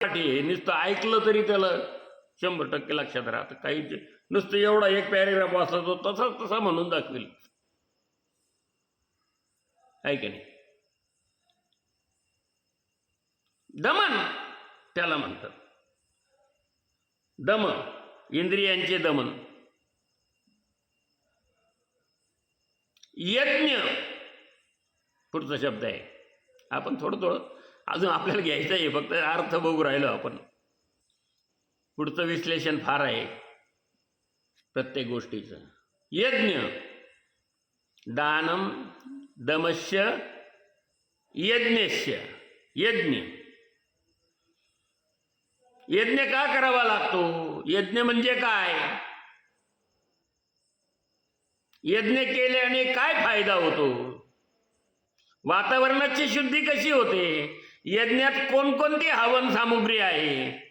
हे नुसतं ऐकलं तरी त्याला शंभर टक्के लक्षात राहतं. काही नुसतं एवढा एक पॅरेग्राफ वाचला तो तसा तसा म्हणून दाखवेल. आहे की नाही? दमन त्याला म्हणतात. दमन इंद्रियांचे दमन. यज्ञ पुढचा शब्द आहे. आपण थोडं थोडं अजून आपल्याला घ्यायचं आहे. फक्त अर्थ बघू राहिलो आपण. पुढचं विश्लेषण फार आहे. प्रत्येक गोष्टीचं. यज्ञ. दानम दमश्य यज्ञश्य यज्ञ. यज्ञ का करावा लागतो? यज्ञ म्हणजे काय? यज्ञ केल्याने काय फायदा होतो? वातावरणाची शुद्धी कशी होते? यज्ञात कोणकोणती हवन सामुग्री आहे?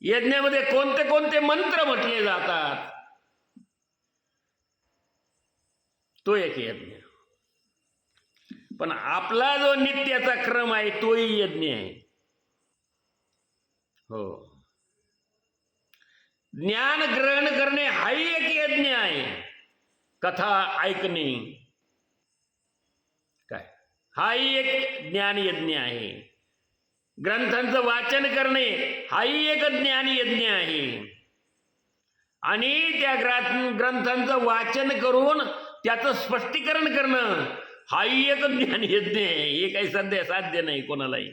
यज्ञामध्ये कोणते कोणते मंत्र म्हटले जातात? तो एक यज्ञ. पण आपला जो नित्याचा क्रम आहे तोही यज्ञ आहे. हो. ज्ञान ग्रहण करणे हाही एक यज्ञ आहे. कथा ऐकणे हाही एक ज्ञान यज्ञ आहे. ग्रंथांचं वाचन करणे हाही एक ज्ञान यज्ञ आहे. आणि त्या ग्रंथांचं वाचन करून त्याचं स्पष्टीकरण करणं हाही एक ज्ञान यज्ञ आहे. हे काही सध्या साध्य नाही कोणालाही.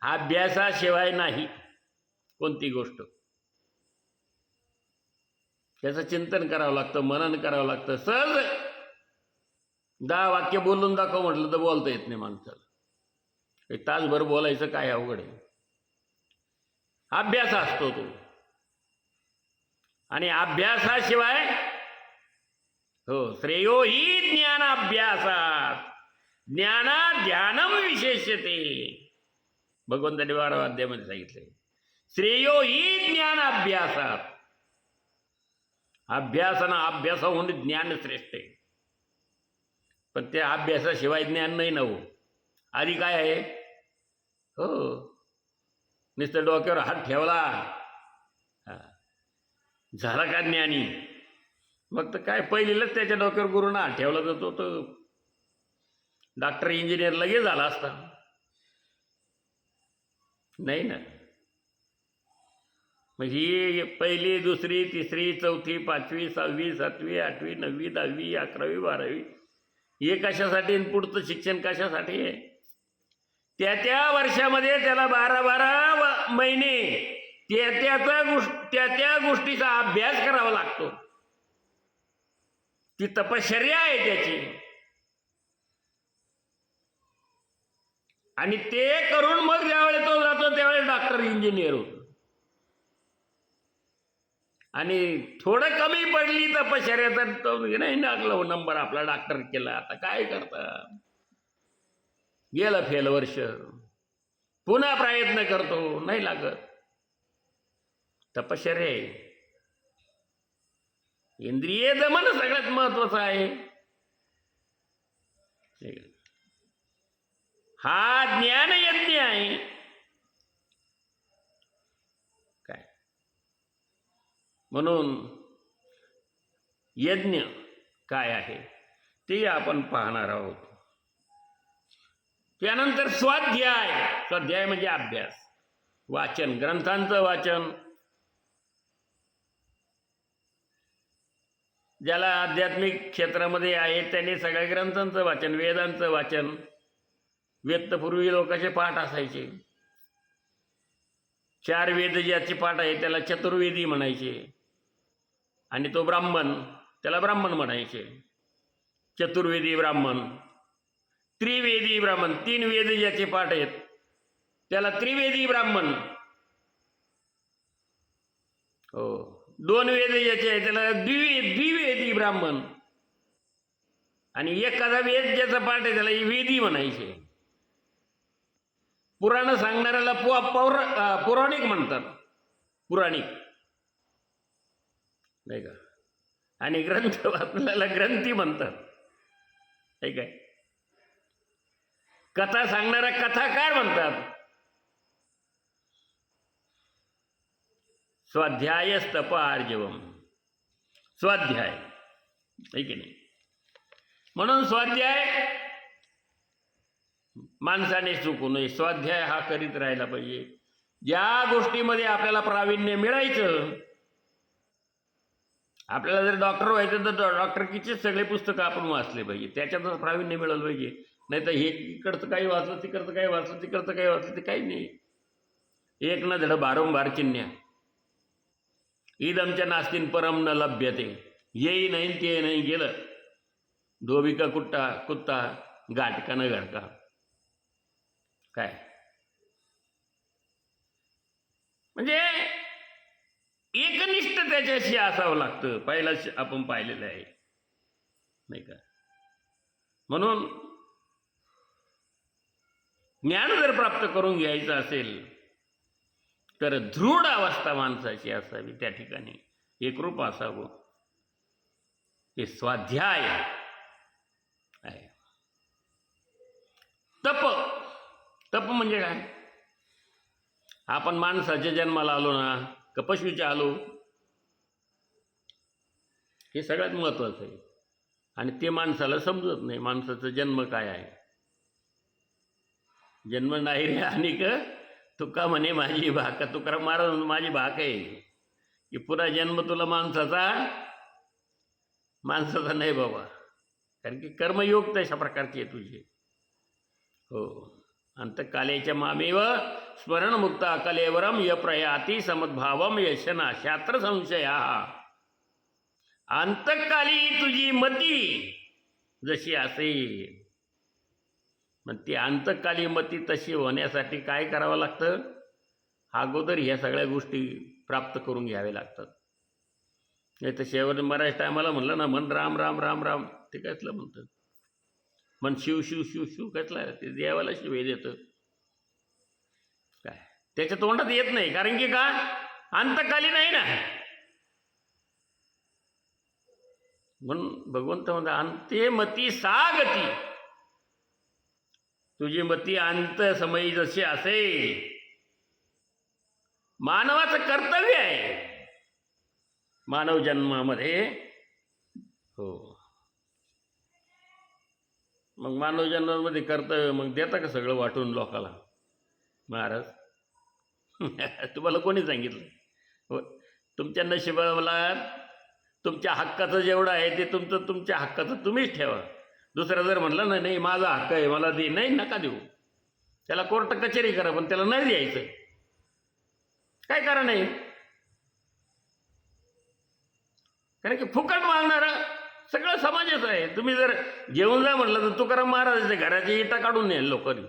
अभ्यासाशिवाय नाही कोणती गोष्ट. त्याचं चिंतन करावं लागतं मनन करावं लागतं. सहज दहा वाक्य बोलून दाखव म्हटलं तर बोलता येत नाही माणसाला. एक तासभर बोलायचं काय अवघड आहे? अभ्यास असतो तो. आणि अभ्यासाशिवाय हो श्रेयो ही ज्ञान अभ्यासात ज्ञाना ध्यानम विशेषते भगवंताने बारा अध्यायामध्ये सांगितले श्रेयो ही ज्ञान अभ्यासात अभ्यासानं अभ्यासाहून ज्ञान श्रेष्ठ आहे. पण त्या अभ्यासाशिवाय ज्ञान नाही नवं हो. आधी काय आहे? हो. नुसतं डोक्यावर हात ठेवला. हा. झाला का ज्ञानी? मग तर काय पहिलीलाच त्याच्या डोक्यावर गुरुना हात ठेवला जातो तर डॉक्टर इंजिनियर लगेच झाला असता. नाही ना. मग ही पहिली दुसरी तिसरी चौथी पाचवी सहावी सातवी आठवी नववी दहावी अकरावी बारावी हे कशासाठी आणि पुढचं शिक्षण कशासाठी आहे? त्या त्या वर्षामध्ये त्याला बारा बारा महिने त्या त्याचा गोष्ट त्या त्या गोष्टीचा अभ्यास करावा लागतो. ती तपश्चर्या आहे त्याची. आणि ते करून मग ज्यावेळेस तो जातो त्यावेळेस डॉक्टर इंजिनियर होतो. आणि थोडं कमी पडली तपश्चर्या तर तो नाही लागला हो, नंबर आपला डॉक्टर केला. आता काय करता? गेलं फेल वर्ष. पुन्हा प्रयत्न करतो नाही लागत. तपश्चर्या आहे. इंद्रिय दमन सगळ्यात महत्वाचं आहे. आहे. हा ज्ञान यज्ञ आहे. म्हणून यज्ञ काय आहे ते आपण पाहणार आहोत. त्यानंतर स्वाध्याय. स्वाध्याय म्हणजे अभ्यास. वाचन ग्रंथांचं वाचन. ज्याला आध्यात्मिक क्षेत्रामध्ये आहे त्याने सगळ्या ग्रंथांचं वाचन वेदांचं वाचन वेद तर पूर्वी लोकांचे पाठ असायचे? चार वेद ज्याचे पाठ आहे त्याला चतुर्वेदी म्हणायचे. आणि तो ब्राह्मण त्याला ब्राह्मण म्हणायचे. चतुर्वेदी ब्राह्मण त्रिवेदी ब्राह्मण तीन वेद ज्याचे पाठ आहेत त्याला त्रिवेदी ब्राह्मण. हो दोन वेद ज्याचे आहेत त्याला द्विवे द्विवेदी ब्राह्मण. आणि एखादा वेद ज्याचा पाठ आहे त्याला वेदी म्हणायचे. पुराण सांगणाऱ्याला पौर पौराणिक म्हणतात. पुराणिक. नाही का? आणि ग्रंथ आपल्याला ग्रंथी म्हणतात. नाही आहे कथा सांगणारा कथाकार म्हणतात. स्वाध्याय तपार्जवम स्वाध्याय. आहे की नाही? म्हणून स्वाध्याय माणसाने चुकू नये. स्वाध्याय हा करीत राहिला पाहिजे. ज्या गोष्टीमध्ये आपल्याला प्रावीण्य मिळायचं आपल्याला जर डॉक्टर व्हायचं तर डॉक्टर डॉक्टरकीचेच सगळे पुस्तकं आपण वाचले पाहिजे. त्याच्यातच प्रावीण्य मिळालं पाहिजे. नाही तर हे इकडचं काही वाचलं तिकडचं काही वाचलं तिकडचं काही वाचलं ते काही नाही. एक ना धडं बारंबार ईद इदमच्या नास्तीन परम न लभ्यते. येई नाही ते नाही गेलं. धोबिका कुट्टा कुत्ता गाटका न गाटका काय? म्हणजे एकनिष्ठ त्याच्याशी असावं लागतं. पहिला आपण पाहिलेलं आहे. नाही का? म्हणून ज्ञान जर प्राप्त करून घ्यायचं असेल तर दृढ अवस्था माणसाची असावी. त्या ठिकाणी एकरूप असावं. हे स्वाध्याय आहे. तप. तप म्हणजे काय? आपण माणसाच्या जन्माला आलो ना का आलो. हे सगळ्यात महत्त्वाचं आहे. आणि ते माणसाला समजत नाही माणसाचा जन्म काय आहे. जन्म नाही रे आणि क तुका म्हणे माझी भाका तुकाराम महाराज माझी भाक आहे. की पुरा जन्म तुला माणसाचा माणसाचा नाही बाबा. कारण की कर्मयोग तशा प्रकारचे आहे तुझे. हो. अंतकालेच्या मामेव स्मरणमुक्त अकलेवरम य प्रयाती समद्भावम यशना शास्त्र संशया अंतकाली तुझी मती जशी असेल मग ती अंतकाली मती तशी होण्यासाठी काय करावं लागतं? अगोदर ह्या सगळ्या गोष्टी प्राप्त करून घ्याव्या लागतात. नाही तर शेवट मराठी टायमाला म्हणलं ना मन राम राम राम राम ते कसलं म्हणतं मन शिव शिव शिव शिव कसला ते देवाला शिवे देतं. काय? त्याच्या तोंडात येत नाही कारण की का? अंतकाली नाही ना. म्हणून भगवंत म्हणतो अंते मती सागती. तुझी मती अंत समयी जशी असेल. मानवाचं कर्तव्य आहे. मानव जन्मामध्ये हो. मग मानव जन्मामध्ये कर्तव्य मग देता का सगळं वाटून लोकाला? महाराज. तुम्हाला कोणी सांगितलं? हो. तुमच्या नशिबाला तुमच्या हक्काचं जेवढं आहे ते तुमचं तुमच्या हक्काचं तुम्हीच ठेवा. दुसरं जर म्हणलं ना नाही माझा हक्क आहे मला दे. नाही नका देऊ. त्याला कोर्ट कचेरी करा पण त्याला नाही द्यायचं. काय कारण आहे? कारण की फुकट मागणारा सगळं समाजच आहे. तुम्ही जर जेवण जा म्हटलं तर तुकाराम महाराजाच्या घराची इटा काढून नेल लोकांनी.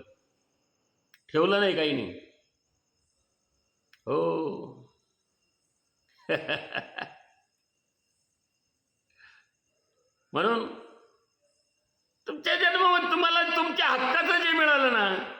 ठेवलं नाही काही नाही हो. म्हणून तुमच्या जन्मामध्ये तुम्हाला तुमच्या हक्काचं जे मिळालं ना